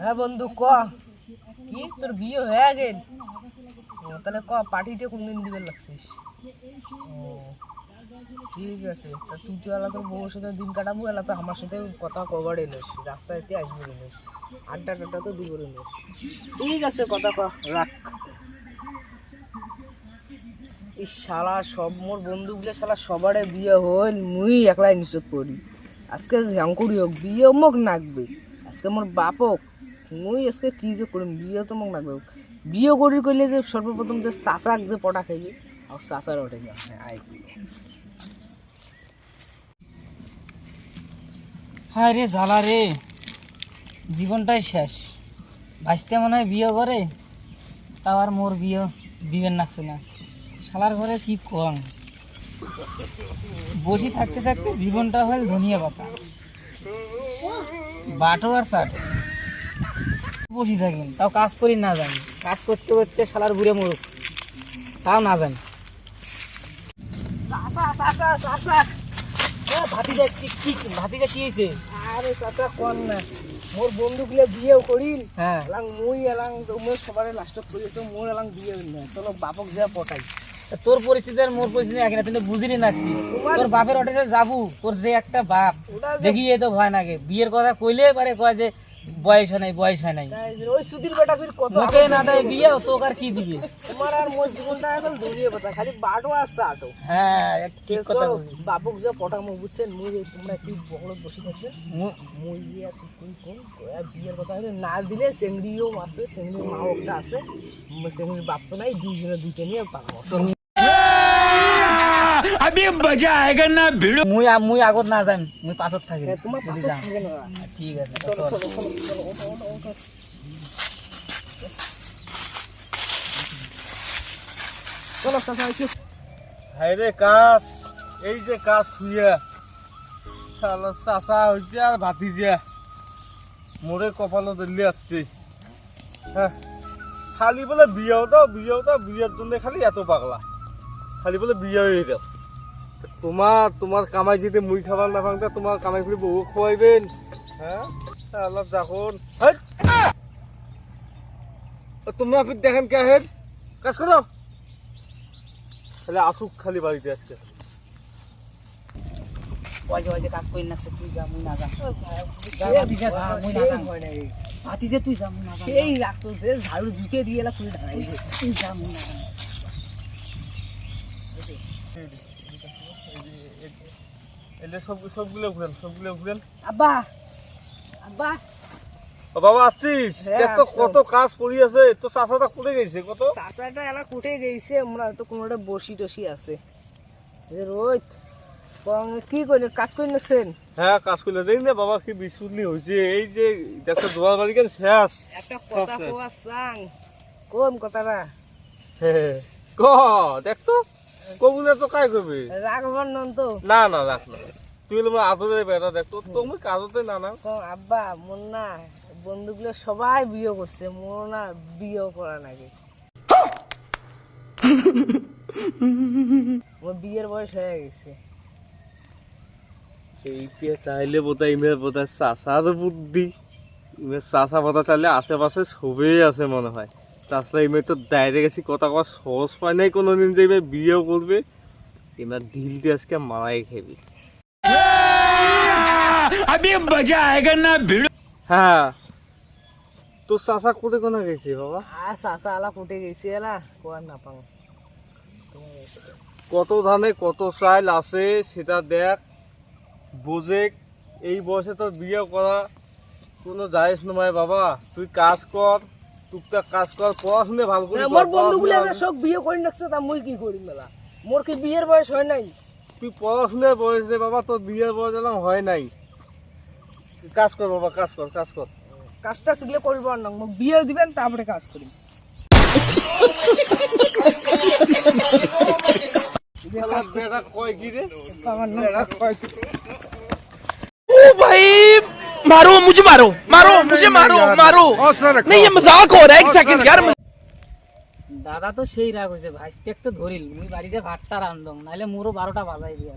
হ্যাঁ বন্ধু, ক? কি? তোর বিয়ে হয়ে গেল? তাহলে ক? পার্টিতে কোনদিন দিবে লাগছিস? ও, ঠিক আছে। তা তুই তো এলা তোর বউর সাথে দিন কাটাবো, এলা তো আমার সাথে কথা কবার এলিস। রাস্তাতে আসব এলিস। আড্ডা টাড্ডা তো দিব এলিস। ঠিক আছে, কথা ক, রাখ। এই শালা সব, মোর বন্ধুগুলো শালা সবারে বিয়ে হইল, মুই একলাই নিষেধ করি। আজকে ঝাঙ্কুড়ি হোক, বিয়ে মোক নাকবে আজকে মোর বাপক মুই আজকে কি যে করিম বিয়ে তো মোক নাকবে বিয়ে করি কইলে যে সর্বপ্রথম যে চাচাক যে পটা খাইবে, আর চাচার ওঠে যা আই হায় রে জ্বালা রে, জীবনটাই শেষ। ভাসতে মনে হয় বিয়ে করে, তাও আর মোর বিয়ে দিবেন নাকছে না শালার ঘরে কি কম। বসে থাকতে থাকতে জীবনটা হল ধনিয়া পাতা। বাটো আর সাট বসে থাকেন। তাও কাজ করি না জানি। কাজ করতে করতে শালার ঘুরে মরুক। তাও না জানি। ভাতিজা কি কি ভাতিজা কি হয়েছে? আরে চাচা কোন না। মোর বন্ধুগুলো বিয়েও করিল। হ্যাঁ। এলাং মুই এলাং মোর সবারে লাস্টত করি তো মোর এলাং বিয়ে হইল না। চলো বাপক যা পটাই। তোর পরিস্থিতি আর মোর পরিস্থিতি একই না তুই বুঝিনি নাকি তোর বাপের অটে যে যাব তোর যে একটা বাপ দেখি এ তো ভয় নাগে বিয়ের কথা কইলে পারে কয় যে বয়স হয় নাই বয়স হয় নাই। ওই সুধীর বেটা ফির কত লোকে না দেয় বিয়ে তোকে আর কি দিবে তোমার আর মোর জীবনটা এখন ধরিয়ে কথা খালি বাটো আর চাটো হ্যাঁ ঠিক কথা বাবুক যে পটামো বুঝছেন মুই তোমরা কি বড় বসে থাকবে মু- মুই যে আসু কোন কোন বিয়ের কথা হলে না দিলে চেংড়িও আছে মাও একটা আছে চেংড়ির বাপ তো নাই দুইজনে দুইটা নিয়ে পাবো মুই আ- মুই আগত না যাম মুই পাছত থাকি তোমার যাম। থাকে না ঠিক আছে চলো চল। চলো চলো চাচা হাই রে কাজ এই যে কাজ থুইয়া। শালা চাচা হয়েছে আর ভাতিজা। মোরে কপালত দিল্লি আসছে। হ্যাঁ। খালি বলে বিয়েও দাও বিয়েও দাও বিয়ের জন্য খালি এত পাগলা। খালি বলে বিয়ে হয়ে গেল তোমার তোমার কামাই যদি মুই খাবার না ভাঙতে তোমার কামাই করে বউ খোয়াইবেন হ্যাঁ আল্লাহ যখন তোমরা ফির দেখেন কে হেড কাজ করো। তাহলে আসুক খালি বাড়িতে আজকে। যে কাজ করি না তুই যা মুই না যা, তুই যা মুই না সেই রাখতো যে ঝাড়ু জুতে দিয়ে এলা তুই যা মুই না যাম। এলে সব সবগুলো ঘুরেন সবগুলো ঘুরেন। আব্বা আব্বা। বাবা আসছিস? হ্যাঁ, তো কত কাজ পড়ি আছে। তো চাষাটা পড়ে গেছে? কত? চাচাটা এলা কুটে গেছে? আমরা হয়তো কোনোটা বসি টসি আছে। রোহিত কং কি করি কাজ করে নিচ্ছেন হ্যাঁ কাজ করলে দেখ না বাবা কি বিশুদ্ধি হয়েছে এই যে দেখো দোয়ার বাড়ি কেন শেষ। একটা কথা। কোয়া চাং কোন কথাটা? হ্যাঁ, ক দেখ তো। কবুলে তো কাই করবি? রাখবার নন তো। না না রাখ না। তুই হলো বেটা দেখ তো তুমি কাজতে না না। আব্বা মোর না বন্ধুগুলো সবাই বিয়ে করছে মোর না বিয়ে করা নাকি মোর বিয়ের বয়স হয়ে গেছে। এইটা তাইলে বোধহয় ইমের বোধহয় চাষার বুদ্ধি। ইমের চাষা বোধহয় তাহলে আশেপাশে সবেই আছে মনে হয়। তাছাড়া ইমে তো ডাইরেক্ট গেছি কথা কওয়া সহজ পায় নাই কোনোদিন যে ইমে বিয়েও করবে। ইমার ঢিলটি আজকে মারাই খেবি। হ্যাঁ। তোর চাষা কোথায় কোনা গেছে বাবা? আর চাচা আলা ফুটে গেছে এলা কোয়ার না পাও কত ধানে কত চাইল আছে সেটা দেখ। বোঝে এই বয়সে তো বিয়ে করা কোনো যাইস নয় বাবা। তুই কাজ কর। টুকটাক কাজ কর পড়াশোনা ভালো করে আমার বন্ধুগুলো আছে সব বিয়ে করে রাখছে তা মুই কি করি মেলা মোর কি বিয়ের বয়স হয় নাই? তুই পড়াশোনার বয়স দে বাবা তোর বিয়ের বয়স এলাম হয় নাই। কাজ কর বাবা কাজ কর কাজ কর। কাজটা শিখলে করব না মোক বিয়ে দিবেন তারপরে কাজ করি ভাই! मारो मुझे मारो मारो मुझे मारो मारो नहीं ये मजाक हो रहा है एक सेकंड यार দাদা তো সেই রাগ হয়েছে ভাই তো ধরিল মুই বাড়িতে ভাতটা রান্ধম নাহলে মোরও বারোটা বাজাই দিয়ে